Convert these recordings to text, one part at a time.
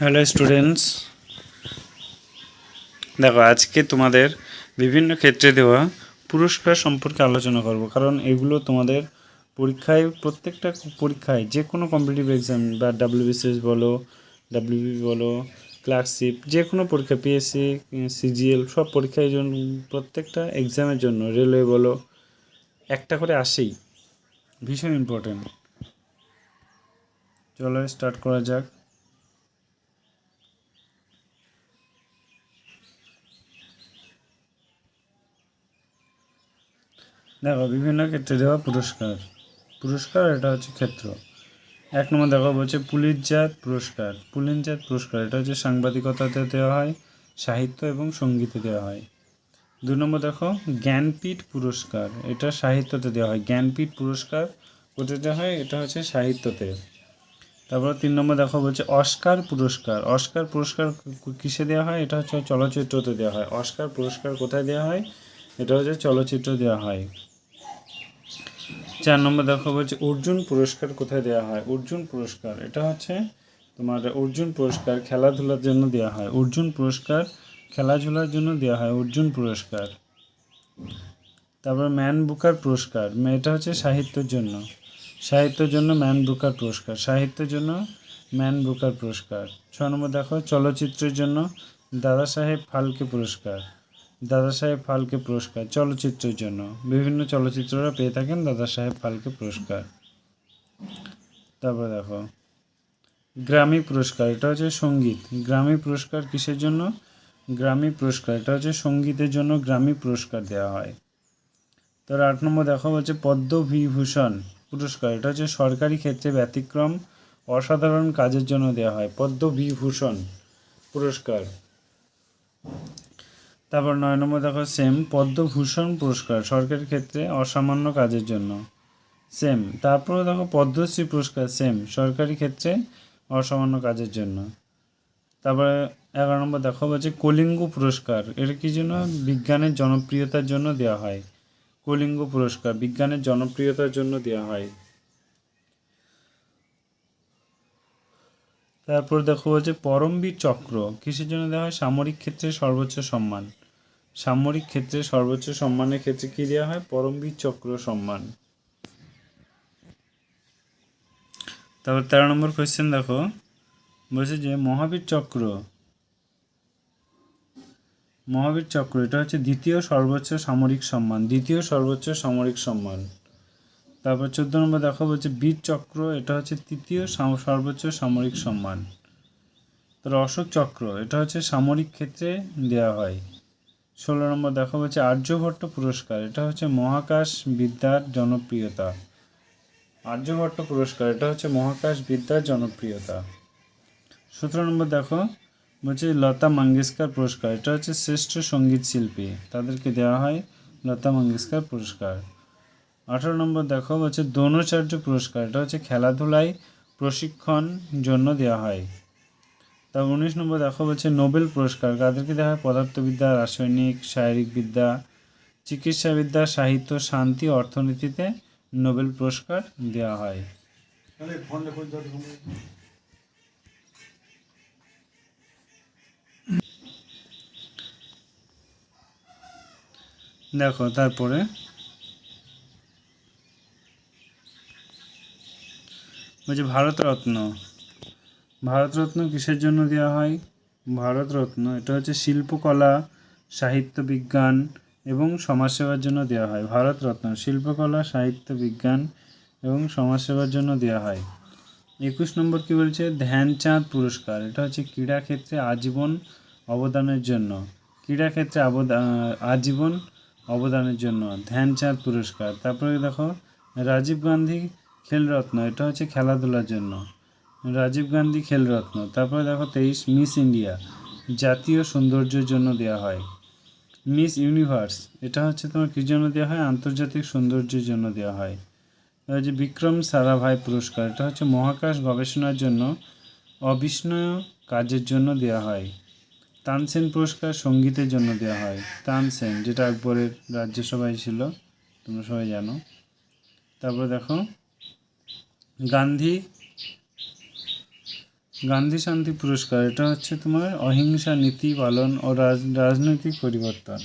Hello students দেখো, আজকে তোমাদের বিভিন্ন ক্ষেত্রে দেওয়া পুরস্কার সম্পর্কে আলোচনা করব, কারণ এগুলো তোমাদের পরীক্ষায়, প্রত্যেকটা পরীক্ষায়, যে কোনো কম্পিটিটিভ এক্সাম বা ডাব্লিউবিসিএস বলো ডাব্লিউবি বলো ক্লার্কশিপ যে কোনো পরীক্ষা পিএসসি সিজিএল সব পরীক্ষার জন্য প্রত্যেকটা এক্সামের জন্য রেলওয়ে বলো, একটা করে আসেই। ভীষণ ইম্পর্ট্যান্ট চলো স্টার্ট করা যাক। দেখো, বিভিন্ন ক্ষেত্রে দেওয়া পুরস্কার। পুরস্কার এটা হচ্ছে ক্ষেত্র। এক নম্বর দেখো, বলছে পুলিশজাত পুরস্কার। পুলিশজাত পুরস্কার, এটা হচ্ছে সাংবাদিকতাতে দেওয়া হয়, সাহিত্য এবং সঙ্গীতে দেওয়া হয়। দু নম্বর দেখো, জ্ঞানপীঠ পুরস্কার, এটা সাহিত্যতে দেওয়া হয়। জ্ঞানপীঠ পুরস্কার, কোথায় দেওয়া হয়? এটা হচ্ছে সাহিত্যতে। তারপর তিন নম্বর দেখো, বলছে অস্কার পুরস্কার। অস্কার পুরস্কার কিসে দেওয়া হয়? এটা হচ্ছে চলচ্চিত্রতে দেওয়া হয়। অস্কার পুরস্কার কোথায় দেওয়া হয়? এটা হচ্ছে চলচ্চিত্র দেওয়া হয়। চার নম্বর দেখো বলছে, অর্জুন পুরস্কার কোথায় দেওয়া হয়? অর্জুন পুরস্কার, এটা হচ্ছে তোমার অর্জুন পুরস্কার খেলাধুলার জন্য দেওয়া হয়। অর্জুন পুরস্কার খেলাধুলার জন্য দেওয়া হয়, অর্জুন পুরস্কার। তারপর ম্যান বুকার পুরস্কার এটা হচ্ছে সাহিত্যের জন্য। সাহিত্যের জন্য ম্যান বুকার পুরস্কার, সাহিত্যের জন্য ম্যান বুকার পুরস্কার। ছ নম্বর দেখো, চলচ্চিত্রের জন্য দাদা সাহেব ফালকে পুরস্কার। দাদা সাহেব ফালকে পুরস্কার, চলচ্চিত্রের জন্য। বিভিন্ন চলচ্চিত্ররা পেয়ে থাকেন দাদা সাহেব ফালকে পুরস্কার। তারপর দেখো, গ্রামী পুরস্কার, এটা হচ্ছে সংগীত। গ্রামী পুরস্কার কিসের জন্য? গ্রামী পুরস্কার, এটা হচ্ছে সঙ্গীতের জন্য গ্রামী পুরস্কার দেওয়া হয়। তার আট নম্বর দেখো হচ্ছে পদ্মবিভূষণ পুরস্কার, এটা হচ্ছে সরকারি ক্ষেত্রে ব্যতিক্রম, অসাধারণ কাজের জন্য দেওয়া হয়। পদ্মবিভূষণ পুরস্কার। তারপর নয় নম্বর দেখো সেম পদ্মভূষণ পুরস্কার সরকারি ক্ষেত্রে অসামান্য কাজের জন্য। সেম তারপরে দেখো, পদ্মশ্রী পুরস্কার সেম সরকারি ক্ষেত্রে অসামান্য কাজের জন্য। তারপরে এগারো নম্বর দেখো, বলছে কলিঙ্গ পুরস্কার, এটা কি জন্য? বিজ্ঞানের জনপ্রিয়তার জন্য দেওয়া হয়। কলিঙ্গ পুরস্কার, বিজ্ঞানের জনপ্রিয়তার জন্য দেওয়া হয়। তারপর দেখো, বলছে পরমবীর চক্র, কিসের জন্য দেওয়া হয়? সামরিক ক্ষেত্রে সর্বোচ্চ সম্মান। সামরিক ক্ষেত্রে সর্বোচ্চ সম্মানের ক্ষেত্রে কি দেওয়া হয়? পরমবীর চক্র সম্মান। তারপর তেরো নম্বর কোয়েশ্চেন দেখো। বলছে যে মহাবীর চক্র। মহাবীর চক্র, এটা হচ্ছে দ্বিতীয় সর্বোচ্চ সামরিক সম্মান, দ্বিতীয় সর্বোচ্চ সামরিক সম্মান। তারপর চোদ্দ নম্বর দেখো, বলছে বীর চক্র, এটা হচ্ছে তৃতীয় সর্বোচ্চ সামরিক সম্মান। তারপর অশোক চক্র, এটা হচ্ছে সামরিক ক্ষেত্রে দেওয়া হয়। ষোলো নম্বর দেখা বলছে আর্যভট্ট পুরস্কার। এটা হচ্ছে মহাকাশ বিদ্যার জনপ্রিয়তা। আর্যভট্ট পুরস্কার, এটা হচ্ছে মহাকাশ বিদ্যার জনপ্রিয়তা। সতেরো নম্বর দেখো বলছে লতা মঙ্গেশকর পুরস্কার, এটা হচ্ছে শ্রেষ্ঠ সংগীত শিল্পী। তাদেরকে দেওয়া হয় লতা মঙ্গেশকর পুরস্কার। আঠারো নম্বর দেখো বলছে দ্রোণাচার্য পুরস্কার, এটা হচ্ছে খেলাধুলায় প্রশিক্ষণ জন্য দেওয়া হয়। তারপর উনিশ নম্বর দেখো বলছে নোবেল পুরস্কার। কাদেরকে দেওয়া হয় পদার্থবিদ্যা রাসায়নিক শারীরিক বিদ্যা চিকিৎসাবিদ্যা সাহিত্য শান্তি অর্থনীতিতে নোবেল পুরস্কার দেওয়া হয়। দেখো তারপরে বলছে ভারতরত্ন। ভারতরত্ন কিসের জন্য দেওয়া হয়? ভারতরত্ন, এটা হচ্ছে শিল্পকলা, সাহিত্য বিজ্ঞান এবং সমাজসেবার জন্য দেওয়া হয়। ভারতরত্ন, শিল্পকলা, সাহিত্য বিজ্ঞান এবং সমাজসেবার জন্য দেওয়া হয়। একুশ নম্বর কি বলছে? ধ্যানচাঁদ পুরস্কার, এটা হচ্ছে ক্রীড়াক্ষেত্রে আজীবন অবদানের জন্য। ক্রীড়াক্ষেত্রে অবদান আজীবন অবদানের জন্য ধ্যানচাঁদ পুরস্কার। তারপরে দেখো, রাজীব গান্ধী খেলরত্ন, এটা হচ্ছে খেলাধুলার জন্য। রাজীব গান্ধী খেলরত্ন। তারপরে দেখো তেইশ, মিস ইন্ডিয়া, জাতীয় সৌন্দর্যের জন্য দেওয়া হয়। মিস ইউনিভার্স, এটা হচ্ছে তোমার কী জন্য দেওয়া হয়? আন্তর্জাতিক সৌন্দর্যের জন্য দেওয়া হয়। হচ্ছে বিক্রম সারাভাই পুরস্কার, এটা হচ্ছে মহাকাশ গবেষণার জন্য অবিস্ময় কাজের জন্য দেওয়া হয়। তানসেন পুরস্কার সঙ্গীতের জন্য দেওয়া হয়। তানসেন, যেটা আকবরের রাজ্যসভায় ছিল, তোমরা সবাই জানো। তারপরে দেখো, গান্ধী গান্ধী শান্তি পুরস্কার, এটা হচ্ছে তোমার অহিংসা নীতি পালন ও রাজ- রাজনৈতিক পরিবর্তন।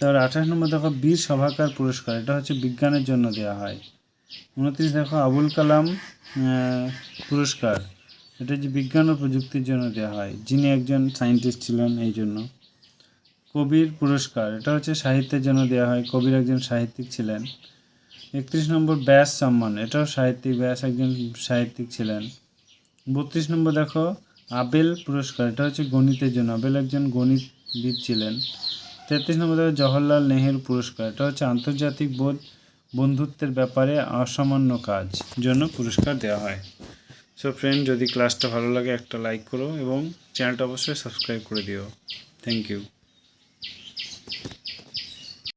তারপর আঠাশ নম্বর দেখো, বীর সভাকার পুরস্কার, এটা হচ্ছে বিজ্ঞানের জন্য দেওয়া হয়। উনত্রিশ দেখো, আবুল কালাম পুরস্কার, এটা যে বিজ্ঞান ও প্রযুক্তির জন্য দেওয়া হয়, যিনি একজন সায়েন্টিস্ট ছিলেন এই জন্য। কবির পুরস্কার, এটা হচ্ছে সাহিত্যের জন্য দেওয়া হয়, কবির একজন সাহিত্যিক ছিলেন। একত্রিশ নম্বর ব্যাস সম্মান, এটাও সাহিত্যিক, ব্যাস একজন সাহিত্যিক ছিলেন। বত্রিশ নম্বর দেখো, আবেল পুরস্কার, এটা হচ্ছে গণিতের জন্য। আবেল একজন গণিতবিদ ছিলেন। তেত্রিশ নম্বর দেখো, জওহরলাল নেহেরু পুরস্কার, এটা হচ্ছে আন্তর্জাতিক বোধ, বন্ধুত্বের ব্যাপারে অসামান্য কাজ জন্য পুরস্কার দেওয়া হয়। সো ফ্রেন্ড যদি ক্লাসটা ভালো লাগে, একটা লাইক করো এবং চ্যানেলটা অবশ্যই সাবস্ক্রাইব করে দিও। Thank you